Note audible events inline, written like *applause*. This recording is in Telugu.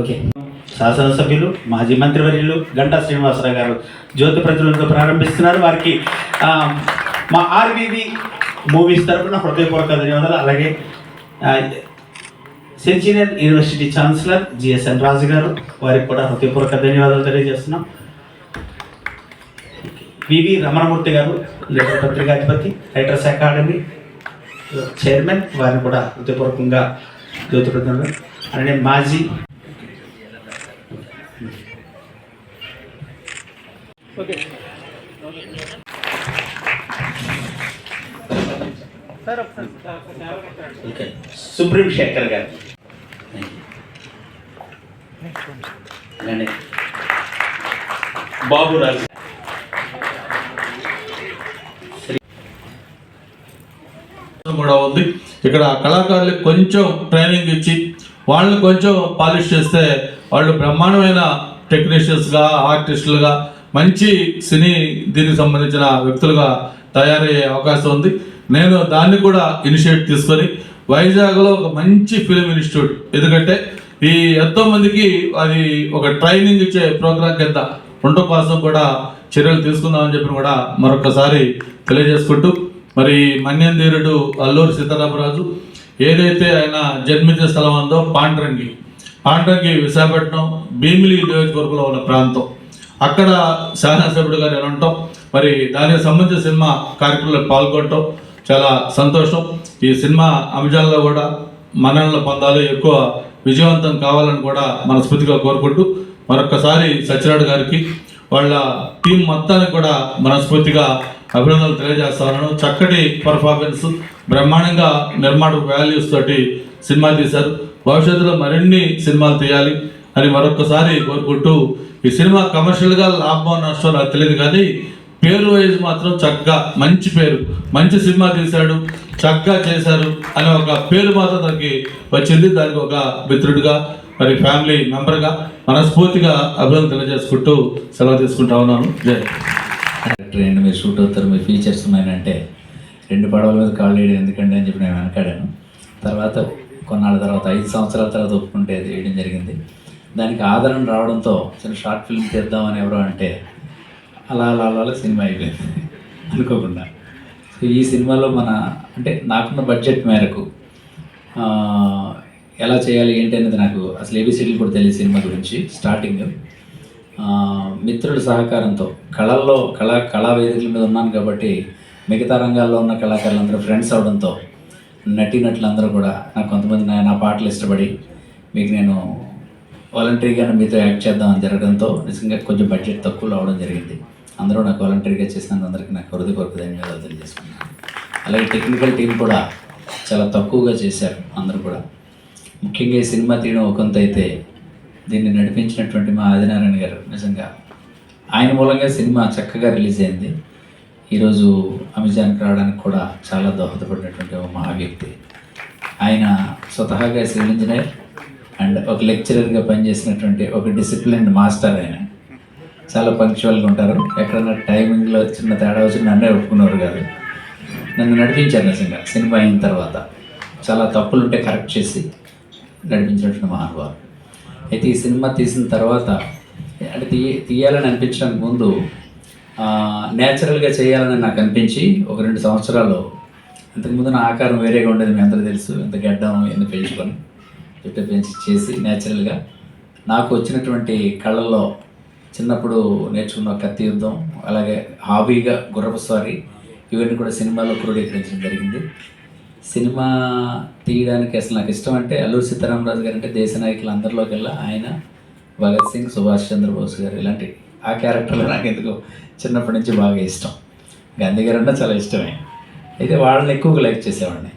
ఓకే. శాసనసభ్యులు మాజీ మంత్రివర్యులు గంటా శ్రీనివాసరావు గారు జ్యోతి ప్రజలతో ప్రారంభిస్తున్నారు. వారికి మా ఆర్వీవి మూవీస్ తరపున హృదయపూర్వక ధన్యవాదాలు. అలాగే సెంచినియర్ university chancellor GSN Raju garu వారికి కూడా హృదయపూర్వక ధన్యవాదాలు తెలియజేస్తున్నాం. వివి రమణమూర్తి గారు లిటర్ పత్రికాధిపతి రైటర్స్ అకాడమీ చైర్మన్ వారిని కూడా హృదయపూర్వకంగా జ్యోతి అలానే మాజీ సుప్రీం శేఖర్ గారు. అలానే బాబురాజు కూడా ఉంది. ఇక్కడ కళాకారులకు కొంచెం ట్రైనింగ్ ఇచ్చి వాళ్ళని కొంచెం పాలిష్ చేస్తే వాళ్ళు బ్రహ్మాండమైన టెక్నీషియన్స్గా ఆర్టిస్టులుగా మంచి సినీ దీనికి సంబంధించిన వ్యక్తులుగా తయారయ్యే అవకాశం ఉంది. నేను దాన్ని కూడా ఇనిషియేట్ తీసుకొని వైజాగ్లో ఒక మంచి ఫిలిం ఇన్స్టిట్యూట్ ఎందుకంటే ఈ ఎంతో మందికి అది ఒక ట్రైనింగ్ ఇచ్చే ప్రోగ్రాం కింద ఉండడం కోసం కూడా చర్యలు తీసుకుందామని చెప్పి కూడా మరొకసారి తెలియజేసుకుంటూ మరి మన్యంధీరుడు అల్లూరి సీతారామరాజు ఏదైతే ఆయన జన్మించిన స్థలం ఉందో పాండ్రంగి. పాండ్రంగి విశాఖపట్నం భీమిలి నియోజకవర్గంలో ఉన్న ప్రాంతం. అక్కడ శాసనసభ్యుడు గారు ఎలా ఉంటాం? మరి దానికి సంబంధించిన సినిమా కార్యక్రమంలో పాల్గొనటం చాలా సంతోషం. ఈ సినిమా అంశాల్లో కూడా మన్ననలు పొందాలి ఎక్కువ విజయవంతం కావాలని కూడా మనస్ఫూర్తిగా కోరుకుంటూ మరొకసారి సత్యనారాయణ గారికి వాళ్ళ టీం మొత్తానికి కూడా మనస్ఫూర్తిగా అభినందనలు తెలియజేస్తాను చక్కటి పర్ఫార్మెన్స్ బ్రహ్మాండంగా నిర్మాణ వాల్యూస్ తోటి సినిమా తీశారు. భవిష్యత్తులో మరిన్ని సినిమాలు తీయాలి అని మరొకసారి కోరుకుంటూ ఈ సినిమా కమర్షియల్గా లాభం నష్టం నాకు తెలియదు కానీ పేరు వైజ్ మాత్రం చక్కగా మంచి పేరు మంచి సినిమా తీశాడు చక్కగా చేశారు అనే ఒక పేరు మాత్రం తనకి వచ్చింది. దానికి ఒక మిత్రుడిగా మరి ఫ్యామిలీ మెంబర్గా మనస్ఫూర్తిగా అభినందన తెలియజేసుకుంటూ సెలవు తీసుకుంటా ఉన్నాను. జై డైరెక్టర్ అండ్ మీరు షూట్ అవుతారు మీ ఫీచర్స్ ఉన్నాయంటే రెండు పడవల మీద కాళ్ళు వేయడం ఎందుకంటే అని చెప్పి నేను వెనకాడాను. తర్వాత కొన్నాళ్ళ తర్వాత ఐదు సంవత్సరాల తర్వాత ఒప్పుకుంటే వేయడం జరిగింది. దానికి ఆదరణ రావడంతో చిన్న షార్ట్ ఫిల్మ్ తీద్దామని ఎవరో అంటే అలా అలా అలా సినిమా అయిపోయింది. *laughs* అనుకోకుండా. సో ఈ సినిమాలో మన అంటే నాకున్న బడ్జెట్ మేరకు ఎలా చేయాలి ఏంటి అనేది నాకు అసలు ఏబిసిడీలు కూడా తెలియదు సినిమా గురించి స్టార్టింగ్ మిత్రుల సహకారంతో కళల్లో కళా కళా వేదికల మీద ఉన్నాను కాబట్టి మిగతా రంగాల్లో ఉన్న కళాకారులందరూ ఫ్రెండ్స్ అవడంతో నటీనటులందరూ కూడా నాకు కొంతమంది నా నా పాటలు ఇష్టపడి మీకు నేను వాలంటరీగా మీతో యాక్ట్ చేద్దామని జరగడంతో నిజంగా కొంచెం బడ్జెట్ తక్కువలో అవడం జరిగింది. అందరూ నాకు వాలంటరీగా చేసినందుకు అందరికీ నాకు హృదయపూర్వక ధన్యవాదాలు తెలియజేసుకున్నాను అలాగే టెక్నికల్ టీం కూడా చాలా తక్కువగా చేశారు అందరూ కూడా. ముఖ్యంగా ఈ సినిమా తీయడం ఒకంత అయితే దీన్ని నడిపించినటువంటి మా ఆదినారాయణ గారు. నిజంగా ఆయన మూలంగా సినిమా చక్కగా రిలీజ్ అయింది. ఈరోజు అమెజాన్కి రావడానికి కూడా చాలా దోహదపడినటువంటి ఒక మహావ్యక్తి. ఆయన స్వతహాగా సివిల్ ఇంజనీర్ అండ్ ఒక లెక్చరర్గా పనిచేసినటువంటి ఒక డిసిప్లిన్ మాస్టర్ ఆయన. చాలా పంక్చువల్గా ఉంటారు. ఎక్కడన్నా టైమింగ్లో చిన్న తేడా వచ్చి నన్నే ఒప్పుకునేవారు కాదు. నన్ను నడిపించారు నిజంగా సినిమా అయిన తర్వాత. చాలా తప్పులు ఉంటే కరెక్ట్ చేసి నడిపించినటువంటి మహానుభావులు అయితే ఈ సినిమా తీసిన తర్వాత అంటే తీయ తీయాలని అనిపించడానికి ముందు నేచురల్గా చేయాలని నాకు అనిపించి ఒక రెండు సంవత్సరాలు అంతకుముందు నా ఆకారం వేరేగా ఉండేది మీ అందరూ తెలుసు ఇంత గడ్డం ఎన్ని పెంచుకొని జుట్టు పెంచి చేసి నేచురల్గా నాకు వచ్చినటువంటి కళల్లో చిన్నప్పుడు నేర్చుకున్న కత్తి యుద్ధం అలాగే హాబీగా గుర్రపు స్వారీ ఇవన్నీ కూడా సినిమాలో క్రోడీకరించడం జరిగింది. సినిమా తీయడానికి అసలు నాకు ఇష్టం అంటే అల్లూరి సీతారామరాజు గారు అంటే దేశ నాయకులు అందరిలోకెల్లా ఆయన భగత్ సింగ్ సుభాష్ చంద్రబోస్ గారు ఇలాంటి ఆ క్యారెక్టర్లు నాకు ఎందుకు చిన్నప్పటి నుంచి బాగా ఇష్టం. గాంధీ గారు అంటే చాలా ఇష్టమే. అయితే వాళ్ళని ఎక్కువగా లైక్ చేసేవాడిని.